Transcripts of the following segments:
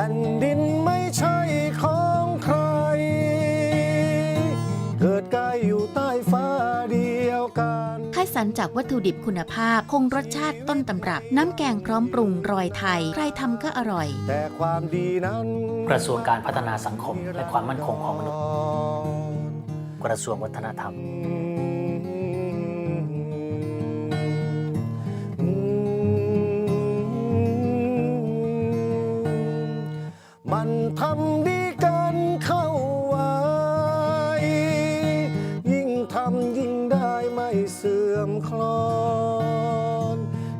ผ่นดินไม่ใช่ของใคร เกิดกายอยู่ใต้ฟ้าเดียวกันคัดสรรจากวัตถุดิบคุณภาพ คงรสชาติต้นตำรับ น้ำแกงพร้อมปรุงรอยไทย ใครทำก็อร่อย แต่ความดีนั้นกระทรวงการพัฒนาสังคมและความมั่นคงของมนุษย์ กระทรวงวัฒนธรรม มันทำดีกันเข้าไว้ยิ่งทำยิ่งได้ไม่เสื่อมคลอน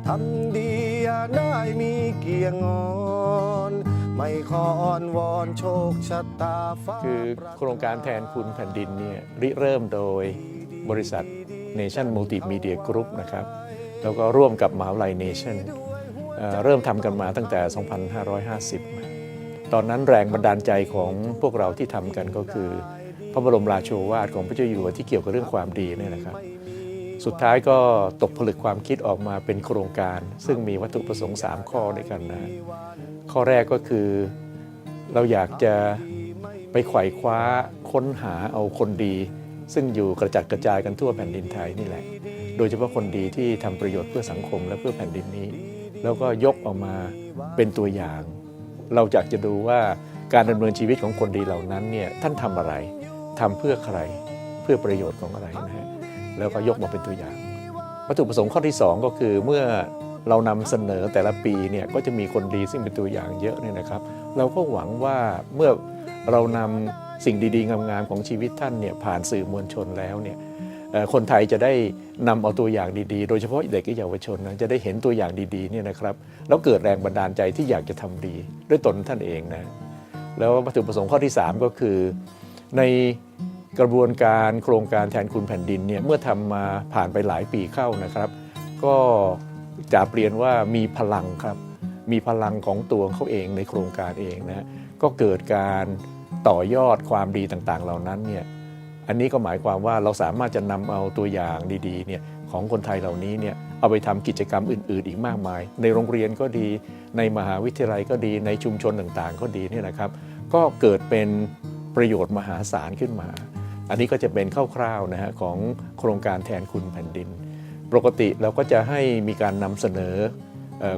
ทำดีอย่าได้มีเกียงอนไม่ขออ้อนวอนโชคชะตาฟ้าคือโครงการแทนคุณแผ่นดินเนี่ยริเริ่มโดยบริษัท Nation Multimedia Group นะครับ แล้วก็ร่วมกับมหาวิทยาลัย Nation เอ่อเริ่มทำกันมาตั้งแต่ 2550 ตอนนั้นแรงบันดาลใจของพวกเราที่ทำกันก็คือ พระบรมราโชวาทของพระเจ้าอยู่หัวที่เกี่ยวกับเรื่องความดีนี่นะครับ สุดท้ายก็ตกผลึกความคิดออกมาเป็นโครงการ ซึ่งมีวัตถุประสงค์ 3 ข้อด้วยกันนะ ข้อแรกก็คือเราอยากจะไปไขว่คว้าค้นหาเอาคนดี ซึ่งอยู่กระจัดกระจายกันทั่วแผ่นดินไทยนี่แหละ โดยเฉพาะคนดีที่ทำประโยชน์เพื่อสังคมและเพื่อแผ่นดินนี้ แล้วก็ยกออกมาเป็นตัวอย่าง เราอยากจะดูว่าการดำเนินชีวิตของคนดีเหล่านั้นเนี่ยท่านทำอะไรทำเพื่อใครเพื่อประโยชน์ของอะไรนะฮะแล้วก็ยกมาเป็นตัวอย่าง วัตถุประสงค์ข้อที่ 2 ก็คือเมื่อเรานำเสนอแต่ละปีเนี่ยก็จะมีคนดีซึ่งเป็นตัวอย่างเยอะเนี่ยนะครับ เราก็หวังว่าเมื่อเรานำสิ่งดีๆงามๆของชีวิตท่านเนี่ยผ่านสื่อมวลชนแล้วเนี่ย คนไทยจะได้นำเอาตัวอย่างดีๆ โดยเฉพาะเด็กและเยาวชนนะจะได้เห็นตัวอย่างดีๆเนี่ยนะครับแล้วเกิดแรงบันดาลใจที่อยากจะทำดีด้วยตนท่านเองนะแล้ววัตถุประสงค์ข้อที่ 3 ก็คือ ในกระบวนการโครงการแทนคุณแผ่นดินเนี่ยเมื่อทำมาผ่านไปหลายปีเข้านะครับ ก็จะเปลี่ยนว่ามีพลังครับ มีพลังของตัวเขาเองในโครงการเองนะก็เกิดการต่อยอดความดีต่างๆ เหล่านั้นเนี่ย อันนี้ก็หมายความว่าเราสามารถจะนำเอาตัวอย่างดีๆเนี่ยของคนไทยเหล่านี้เนี่ยเอาไปทำกิจกรรมอื่น ๆ อีกมากมาย ในโรงเรียนก็ดี ในมหาวิทยาลัยก็ดีในชุมชนต่างๆ ก็ดีเนี่ยนะครับ ก็เกิดเป็นประโยชน์มหาศาลขึ้นมา อันนี้ก็จะเป็นคร่าวๆนะฮะของโครงการแทนคุณแผ่นดิน ปกติเราก็จะให้มีการนำเสนอ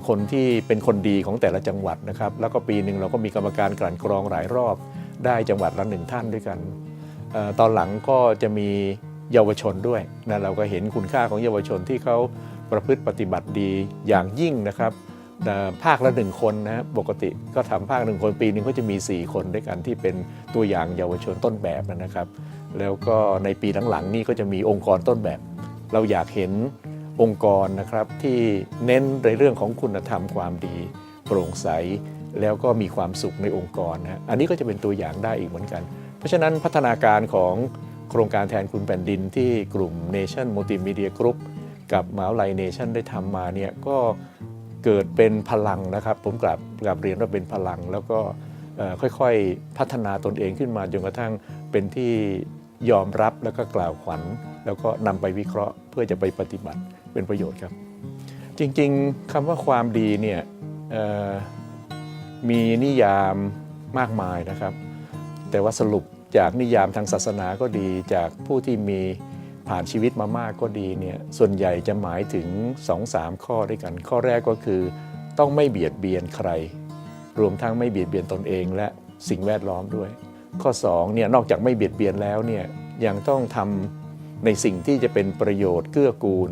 คนที่เป็นคนดีของแต่ละจังหวัดนะครับ แล้วก็ปีหนึ่งเราก็มีกรรมการกลั่นกรองหลายรอบ ได้จังหวัดละหนึ่งท่านด้วยกัน ตอนหลังก็จะมีเยาวชนด้วยนะเราก็เห็นคุณค่าของเยาวชนที่เขาประพฤติปฏิบัติดีอย่างยิ่งนะครับภาคละหนึ่งคนนะปกติก็ทำภาคหนึ่งคนปีหนึงก็จะมี 4 คนด้วยกันที่เป็นตัวอย่างเยาวชนต้นแบบนะครับ แล้วก็ในปีหลังๆนี่ก็จะมีองค์กรต้นแบบ เราอยากเห็นองค์กรนะครับที่เน้นในเรื่องของคุณธรรมความดี โปร่งใส แล้วก็มีความสุขในองค์กรนะอันนี้ก็จะเป็นตัวอย่างได้อีกเหมือนกัน เพราะฉะนั้นพัฒนาการของโครงการแทนคุณแผ่นดินที่กลุ่ม Nation Multimedia Group กับมหาวิทยาลัย Nation ได้ทำมาเนี่ยก็เกิดเป็นพลังนะครับ ผมกลับกลับเรียนว่าเป็นพลัง แล้วก็ค่อยๆพัฒนาตนเองขึ้นมาจนกระทั่งเป็นที่ยอมรับแล้วก็กล่าวขวัญ แล้วก็นำไปวิเคราะห์เพื่อจะไปปฏิบัติเป็นประโยชน์ครับ จริงๆคำว่าความดีเนี่ยมีนิยามมากมายนะครับ แต่ว่าสรุปจากนิยามทางศาสนาก็ดี จากผู้ที่มีผ่านชีวิตมามากก็ดีเนี่ยส่วนใหญ่จะหมายถึง 2-3 ข้อด้วยกัน ข้อแรกก็คือ ต้องไม่เบียดเบียนใคร รวมทั้งไม่เบียดเบียนตนเอง และสิ่งแวดล้อมด้วย ข้อ2เนี่ยนอกจากไม่เบียดเบียนแล้วเนี่ยยังต้องทำในสิ่งที่จะเป็นประโยชน์เกื้อกูล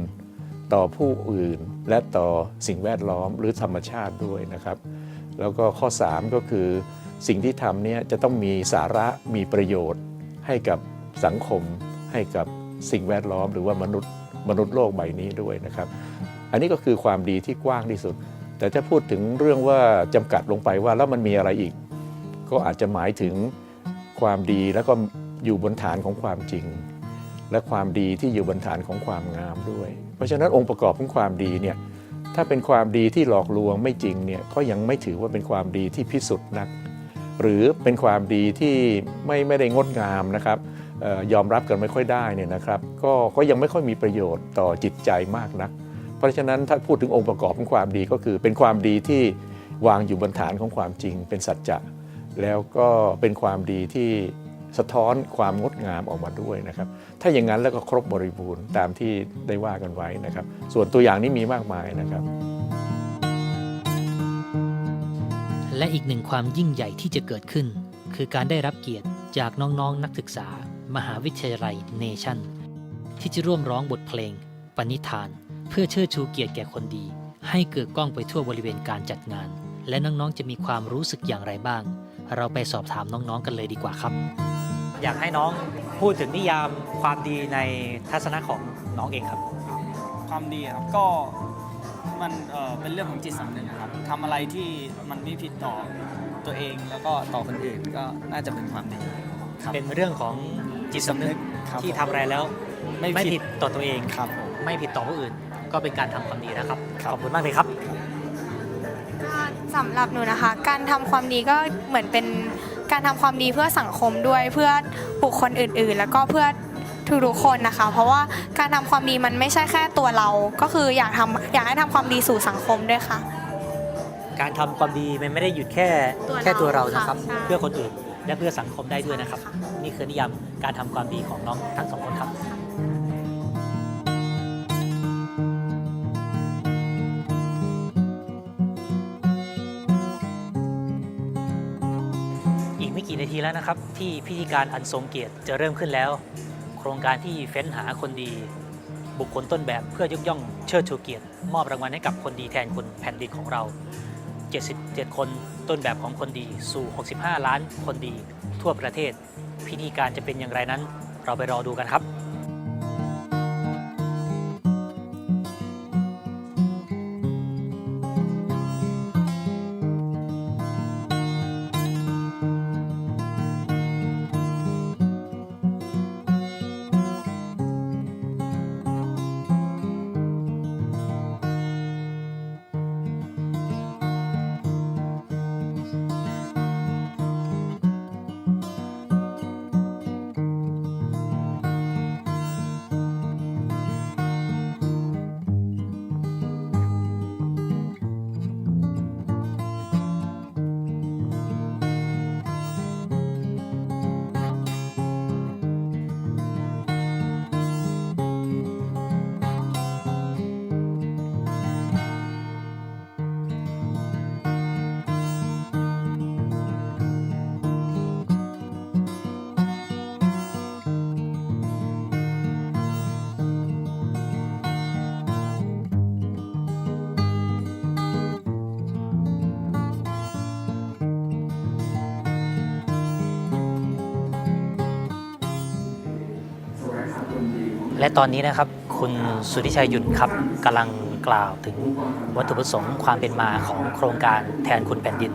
ต่อผู้อื่น และต่อสิ่งแวดล้อมหรือธรรมชาติด้วยนะครับ แล้วก็ข้อ 3 ก็คือ สิ่งที่ทำเนี่ยจะต้องมีสาระมีประโยชน์ ให้กับสังคม ให้กับสิ่งแวดล้อม หรือว่ามนุษย์มนุษย์โลกใบนี้ด้วยนะครับ อันนี้ก็คือความดีที่กว้างที่สุด แต่ถ้าพูดถึงเรื่องว่าจำกัดลงไปว่าแล้วมันมีอะไรอีก ก็อาจจะหมายถึงความดีแล้วก็อยู่บนฐานของความจริง และความดีที่อยู่บนฐานของความงามด้วย เพราะฉะนั้นองค์ประกอบของความดีเนี่ยถ้าเป็นความดีที่หลอกลวงไม่จริงเนี่ยก็ยังไม่ถือว่าเป็นความดีที่พิสุทธิ์นัก หรือเป็นความดีที่ไม่ไม่ได้งดงามนะครับออยอมรับกันไม่ค่อยได้เนี่ยนะครับก็ก็ยังไม่ค่อยมีประโยชน์ต่อจิตใจมากนัก เพราะฉะนั้นถ้าพูดถึงองค์ประกอบของความดีก็คือ เป็นความดีที่วางอยู่บนฐานของความจริง เป็นสัจจะแล้วก็เป็นความดีที่สะท้อนความงดงามออกมาด้วยนะครับ ถ้าอย่างนั้นแล้วก็ครบบริบูรณ์ตามที่ได้ว่ากันไว้นะครับ ส่วนตัวอย่างนี้มีมากมายนะครับ และอีกหนึ่งความยิ่งใหญ่ที่จะเกิดขึ้น คือการได้รับเกียรติจากน้องๆนนักศึกษา มหาวิทยาลัยเนชั่น ที่จะร่วมร้องบทเพลง ปณิธาน เพื่อเชิดชูเกียรติแก่คนดี ให้เกิดกล้องไปทั่วบริเวณการจัดงาน และน้องๆจะมีความรู้สึกอย่างไรบ้าง เราไปสอบถามน้องๆกันเลยดีกว่าครับ อยากให้น้องพูดถึงนิยามความดีในทัศนะของน้องเองครับ ความดีอะครับก็ มันเอ่อเป็นเรื่องของจิตสำนึกครับทำอะไรที่มันไม่ผิดต่อตัวเองแล้วก็ต่อคนอื่นก็น่าจะเป็นความดีครับ เป็นเรื่องของจิตสำนึกครับที่ทำอะไรแล้วไม่ไม่ผิผิดดต่อตัวเอง ครับผม ไม่ผิดต่อผู้อื่น ก็เป็นการทำความดีนะครับ ครับ ขอบคุณมากเลยครับ ก็สำหรับหนูนะคะ การทำความดีก็เหมือนเป็นการทำความดีเพื่อสังคมด้วยเพื่อบุคคลอื่นๆ แล้วก็เพื่อ ทุกๆคนนะคะ เพราะว่าการทำความดีมันไม่ใช่แค่ตัวเรา ก็คืออยากทำอยากให้ทำความดีสู่สังคมด้วยค่ะ การทำความดีมันไม่ได้หยุดแค่ตัวเราแค่ตัวเรานะครับค่ะใช่เพื่อคนอื่นและเพื่อสังคมได้ด้วยนะครับค่ะนี่คือนิยามการทำความดีของน้องทั้งสองคนครับอีกไม่กี่นาทีแล้วนะครับ ที่พิธีการอันทรงเกียรติจะเริ่มขึ้นแล้ว โครงการที่เฟ้นหาคนดี บุคคลต้นแบบเพื่อยกย่องเชิดชูเกียรติ มอบรางวัลให้กับคนดีแทนคนแผ่นดินของเรา 77 คนต้นแบบของคนดีสู่ 65 ล้านคนดีทั่วประเทศ พิธีการจะเป็นอย่างไรนั้น เราไปรอดูกันครับ และตอนนี้นะครับคุณสุธิชัยหยุ่นครับกำลังกล่าวถึงวัตถุประสงค์ความเป็นมาของโครงการแทนคุณแผ่นดิน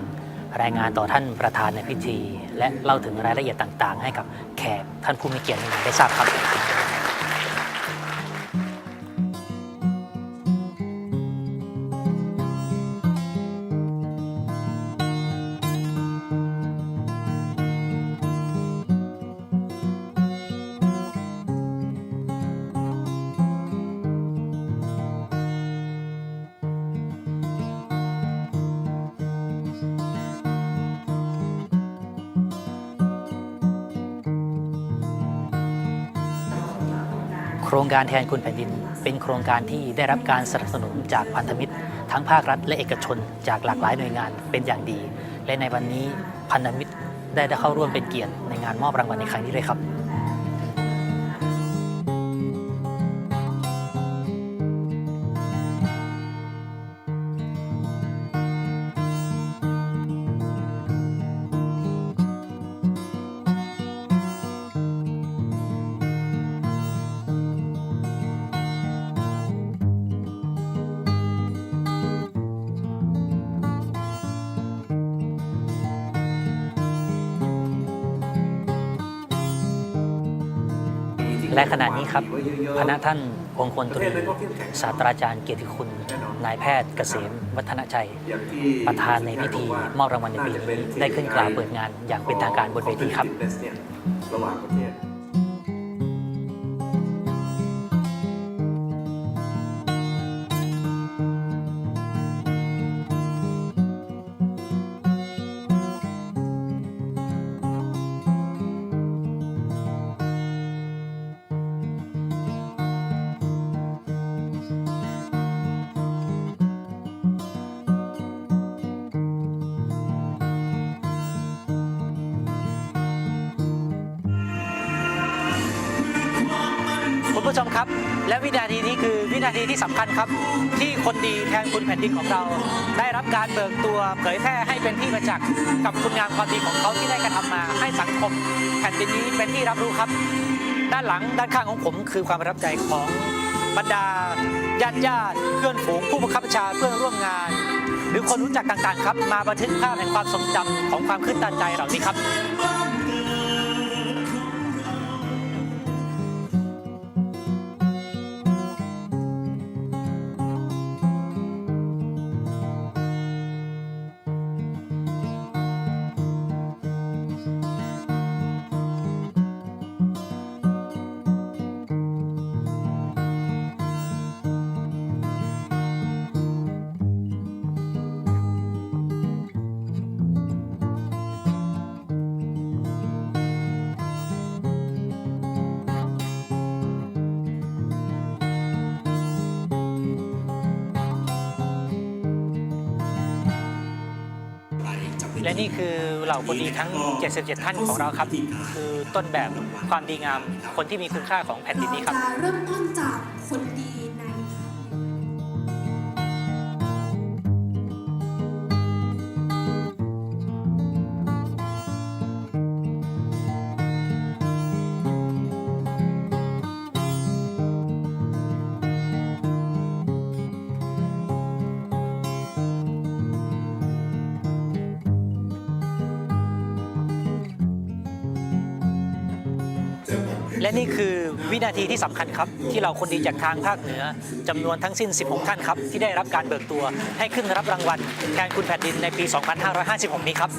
รายงานต่อท่านประธานในพิธี และเล่าถึงรายละเอียดต่าง ๆ ให้กับแขกท่านผู้มีเกียรติได้ทราบครับ รงการแทนคุณแผ่นดิน เป็นโครงการที่ได้รับการสนับสนุนจากพันธมิตร ทั้งภาครัฐและเอกชนจากหลากหลายหน่วยงานเป็นอย่างดี และในวันนี้พันธมิตรได้ได้เข้าร่วมเป็นเกียรติในงานมอบรางวัลในครั้งนี้ด้วยครับ และขณะนี้ครับพระท่านองค์พลตรีศาสตราจารย์เกียรติคุณ นายแพทย์เกษมวัฒนชัย ประธานในพิธีมอบรางวัลในปีนี้ได้ขึ้นกล่าวเปิดงานอย่างเป็นทางการบนเวทีครับระหว่างประเทศ และวินาทีนี้คือวินาทีที่สำคัญครับ ที่คนดีแทนคุณแผ่นดินของเรา ได้รับการเบิกตัวเผยแพร่ให้เป็นที่ประจักษ์กับคุณงามความดีของเขาที่ได้กระทำมา ให้สังคมแผ่นดินนี้เป็นที่รับรู้ครับ ด้านหลังด้านข้างของผมคือความประทับใจของบรรดาญาติญาติเพื่อนฝูงผู้บังคับบัญชาเพื่อนร่วมงาน หรือคนรู้จักต่างๆ ครับ มาบันทึกภาพแห่งความทรงจำของความขึ้นตันใจเหล่านี้ครับ และนี่คือเหล่าคนดีทั้ง 77 ท่านของเราครับ คือต้นแบบความดีงามคนที่มีคุณค่าของแผ่นดินนี้ครับเริ่มต้นจาก และนี่คือวินาทีที่สำคัญครับ ที่เราคนดีจากทางภาคเหนือจำนวนทั้งสิ้น 16 ท่านครับ ที่ได้รับการเบิกตัวให้ขึ้นรับรางวัลแทนคุณแผ่นดินในปี 2556 นี้ครับ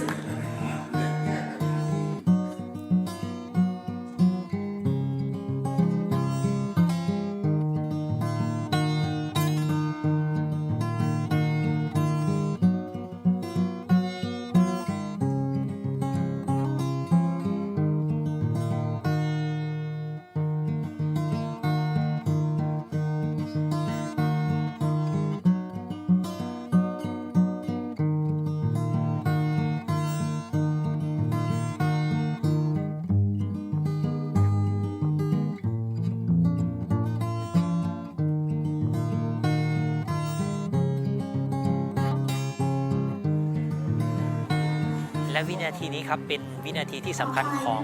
และวินาทีนี้ครับเป็นวินาทีที่สำคัญของ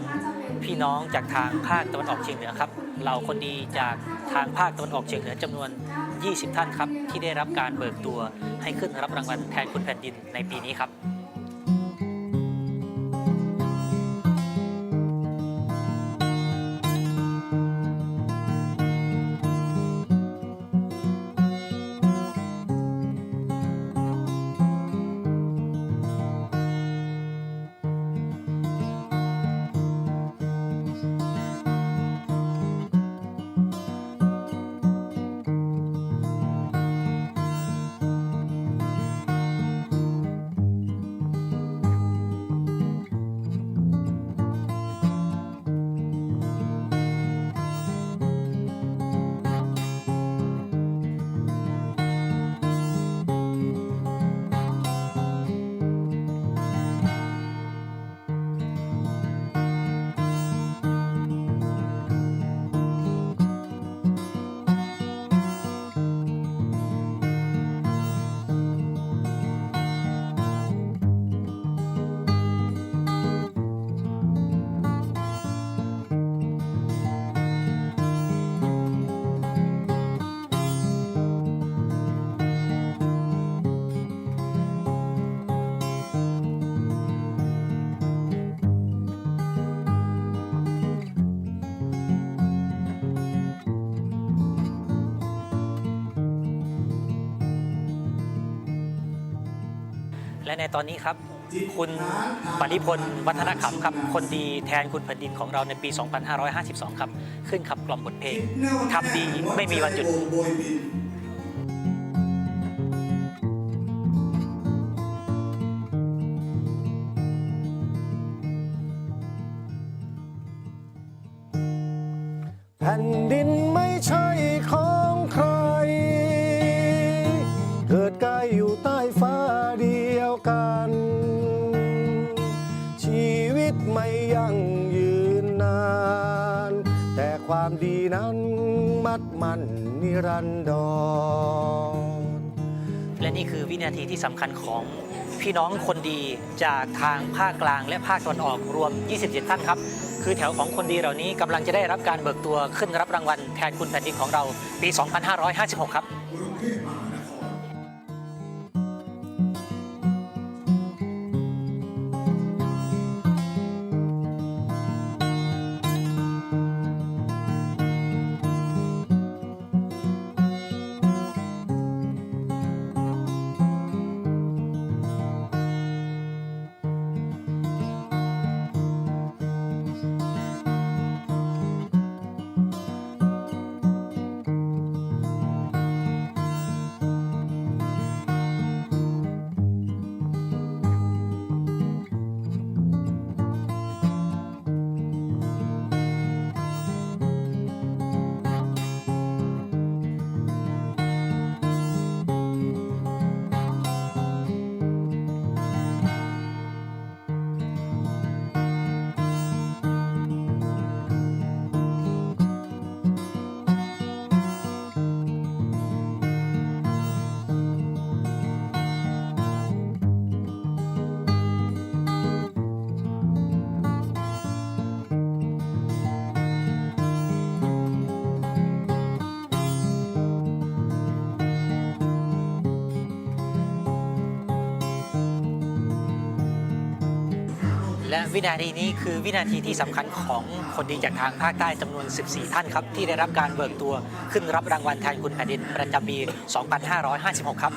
พี่น้องจากทางภาคตะวันออกเฉียงเหนือครับเราคนดีจากทางภาคตะวันออกเฉียงเหนือจำนวน 20 ท่านครับที่ได้รับการเบิกตัวให้ขึ้นรับรางวัลแทนคุณแผ่นดินในปีนี้ครับ ในตอนนี้ครับ คุณปริพลวัฒนขำครับ คนดีแทนคุณแผ่นดินของเราในปี 2552 ครับ ขึ้นขับกล่อมบทเพลงทำดีไม่มีวันหยุดแผ่นดินไม่ใช่ มัดมันนิรันดร และนี่คือวินาทีที่สำคัญของพี่น้องคนดีจากทางภาคกลางและภาคตะวันออกรวม 27 ท่านครับ คือแถวของคนดีเหล่านี้กำลังจะได้รับการเบิกตัวขึ้นรับรางวัลแทนคุณแผ่นดินของเราปี 2556 ครับ และวินาทีนี้คือวินาทีที่สำคัญของคนดีจากทางภาคใต้จำนวน 14 ท่านครับ ที่ได้รับการเบิกตัวขึ้นรับรางวัลแทนคุณแผ่นดินประจำปี 2556 ครับ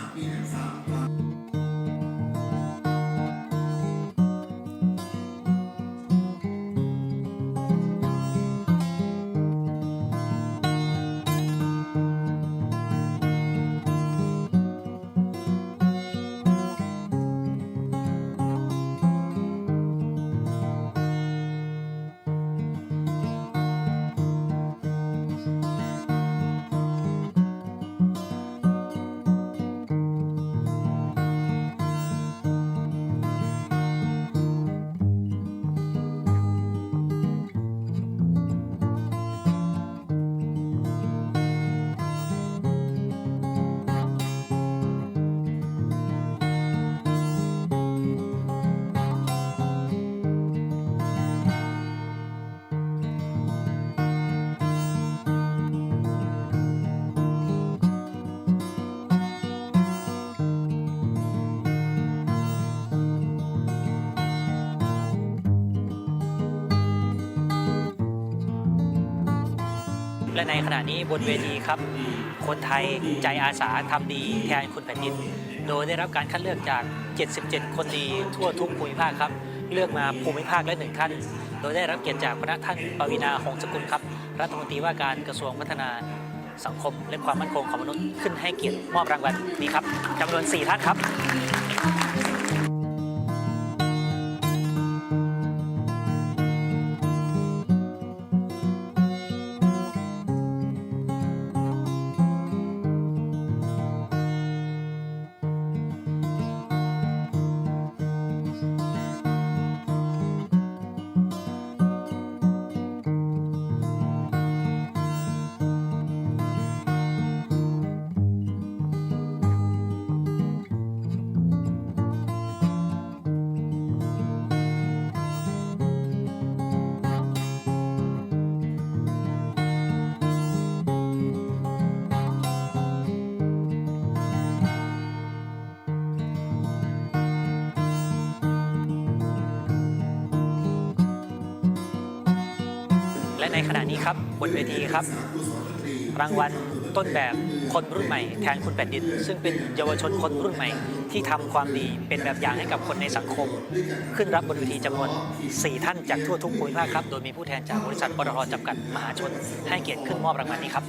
ในขณะนี้บนเวทีครับ คนไทยใจอาสาทำดีแทนคุณแผ่นดิน โดยได้รับการคัดเลือกจาก 77 คนดีทั่วทุกภูมิภาคครับ เลือกมาภูมิภาคละหนึ่งท่าน โดยได้รับเกียรติจากพระท่านปวีนาหงสกุลครับ รัฐมนตรีว่าการกระทรวงพัฒนาสังคมและความมั่นคงของมนุษย์ขึ้นให้เกียรติมอบรางวัลนี้ครับจำนวน 4 ท่านครับ ในขณะนี้ครับบนเวทีครับ รางวัลต้นแบบคนรุ่นใหม่แทนคุณแผ่นดิน ซึ่งเป็นเยาวชนคนรุ่นใหม่ ที่ทำความดีเป็นแบบอย่างให้กับคนในสังคม ขึ้นรับบนเวทีจำนวน 4 ท่านจากทั่วทุกภูมิภาคครับ โดยมีผู้แทนจากบริษัทปตทจำกัดมหาชน ให้เกียรติขึ้นมอบรางวัลนี้ครับ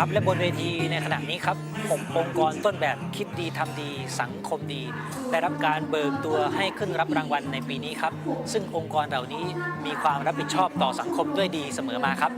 ครับ และบนเวทีในขณะนี้ครับ6องค์กรต้นแบบคิดดีทำดี สังคมดี ได้รับการเบิกตัวให้ขึ้นรับรางวัลในปีนี้ครับ ซึ่งองค์กรเหล่านี้มีความรับผิดชอบต่อสังคมด้วยดีเสมอมาครับ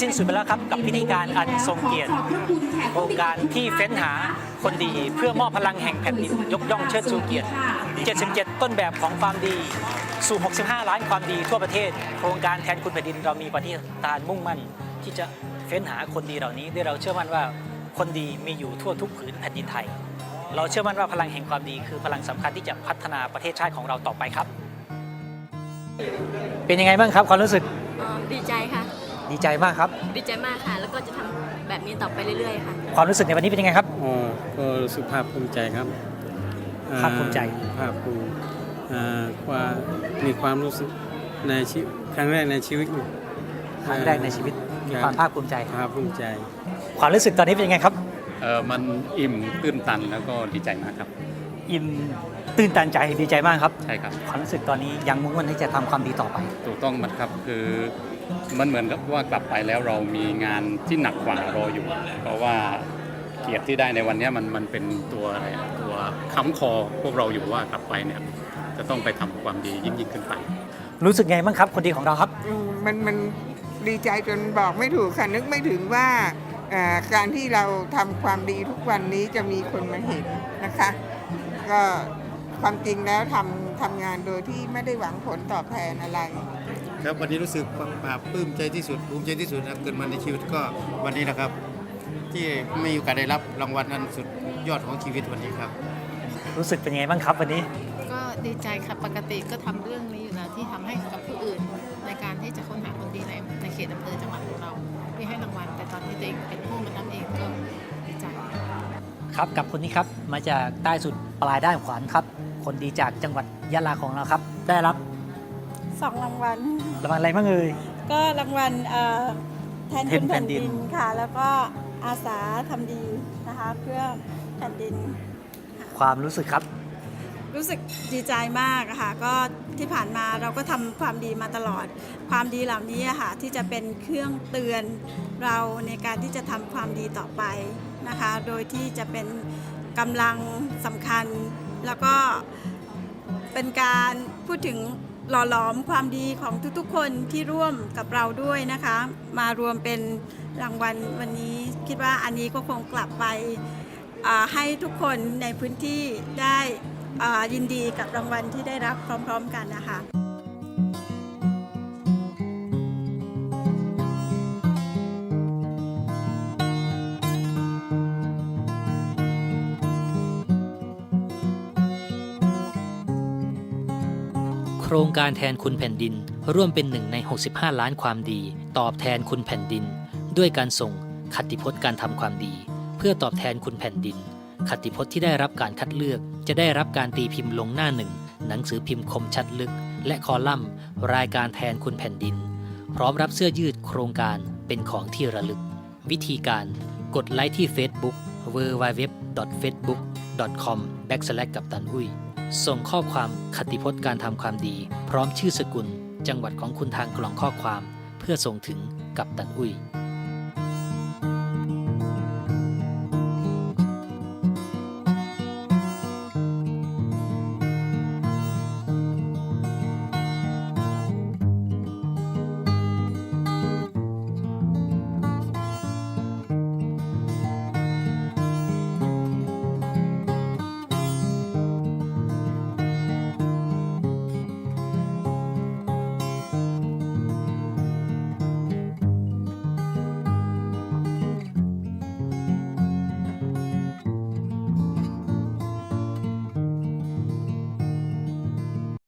สิ้นสุดไปแล้วครับกับพิธีการอันทรงเกียรติโครงการที่เฟ้นหาคนดีเพื่อมอบพลังแห่งแผ่นดินยกย่องเชิดชูเกียรติ 77 ต้นแบบของความดีสู่ 65 ล้านความดีทั่วประเทศ โครงการแทนคุณแผ่นดินเรามีปฏิฐานมุ่งมั่น ที่จะเฟ้นหาคนดีเหล่านี้ด้วยเราเชื่อมั่นว่าคนดีมีอยู่ทั่วทุกผืนแผ่นดินไทย เราเชื่อมั่นว่าพลังแห่งความดีคือพลังสำคัญที่จะพัฒนาประเทศชาติของเราต่อไปครับ เป็นยังไงบ้างครับความรู้สึกดีใจค่ะ ดีใจมากครับ ดีใจมากค่ะ แล้วก็จะทำแบบนี้ต่อไปเรื่อยๆค่ะ ความรู้สึกในวันนี้เป็นยังไงครับ อ๋อก็รู้สึกภาคภูมิใจครับอ่ภาคภูมิใจ ภาคภูมิอ่าว่ามีความรู้สึกในชีวิตครั้งแรกในชีวิต ครั้งแรกในชีวิตมีความภาคภูมิใจ ภาคภูมิใจ ความรู้สึกตอนนี้เป็นยังไงครับ เออมันอิ่มตื้นตันแล้วก็ดีใจมากครับ อิ่มตื่นตันใจดีใจมากครับ ใช่ครับ ความรู้สึกตอนนี้ยังมุ่งมั่นที่จะทำความดีต่อไป ถูกต้องมันครับคือ มันเหมือนกับว่ากลับไปแล้วเรามีงานที่หนักกว่ารออยู่ เพราะว่าเกียรติที่ได้ในวันเนี้ยมันมันเป็นตัวอะไรอะตัวค้ำคอพวกเราอยู่ว่ากลับไปเนี่ยจะต้องไปทำความดียิ่งยิ่งขึ้นไป รู้สึกไงบ้างครับคนดีของเราครับอืมมันมันดีใจจนบอกไม่ถูกค่ะนึกไม่ถึงว่าเอ่อการที่เราทำความดีทุกวันนี้จะมีคนมาเห็นนะคะ ก็ความจริงแล้วทำทำงานโดยที่ไม่ได้หวังผลตอบแทนอะไร ครับวันนี้รู้สึกปลาบปลื้มใจที่สุดภูมิใจที่สุดนะครับเกิดมาในชีวิตก็วันนี้นะครับ ที่มีโอกาสได้รับรางวัลอันสุดยอดของชีวิตวันนี้ครับ รู้สึกเป็นยังไงบ้างครับวันนี้ ก็ดีใจค่ะปกติก็ทำเรื่องนี้อยู่แล้วที่ทำให้กับผู้อื่น ในการที่จะค้นหาคนดีในในเขตอำเภอจังหวัดของเราที่ให้รางวัลแต่ตอนที่ตัวเองเป็นผู้มาทำเองก็ดีใจ ครับกับคนนี้ครับมาจากใต้สุดปลายด้านขวานครับ คนดีจากจังหวัดยะลาของเราครับ ได้รับ สองรางวัล รางวัลอะไรบ้างเอ่ย ก็รางวัลเอ่อแทนแทคุนณแผ่แผ่นนดิดินนค่ะ แล้วก็อาสาทำดีนะคะ เพื่อแผ่นดิน ความรู้สึกครับ รู้สึกดีใจมากอะค่ะก็ที่ผ่านมาเราก็ทำความดีมาตลอด ความดีเหล่านี้อะค่ะที่จะเป็นเครื่องเตือนเราในการที่จะทำความดีต่อไปนะคะ โดยที่จะเป็นกำลังสำคัญแล้วก็เป็นการพูดถึง หล่อหลอมความดีของทุกๆ คนที่ร่วมกับเราด้วยนะคะ มารวมเป็นรางวัลวันนี้คิดว่าอันนี้ก็คงกลับไปให้ทุกคนในพื้นที่ได้ยินดีกับรางวัลที่ได้รับพร้อม ๆ กันนะคะ รงการแทนคุณแผ่นดินร่วมเป็นหนึ่งใน 65 ล้านความดี ตอบแทนคุณแผ่นดิน ด้วยการส่งคติพจน์การทำความดี เพื่อตอบแทนคุณแผ่นดินคติพจน์ที่ได้รับการคัดเลือก จะได้รับการตีพิมพ์ลงหน้าหนึ่ง หนังสือพิมพ์คมชัดลึก และคอลัมน์ รายการแทนคุณแผ่นดิน พร้อมรับเสื้อยืดโครงการเป็นของที่ระลึก วิธีการ กดไลค์ที่ Facebook www.facebook.com b a c k s l a s h กับตันอุ้ย ส่งข้อความคติพจน์การทำความดี พร้อมชื่อสกุล จังหวัดของคุณทางกล่องข้อความ เพื่อส่งถึงกับตันอุ้ย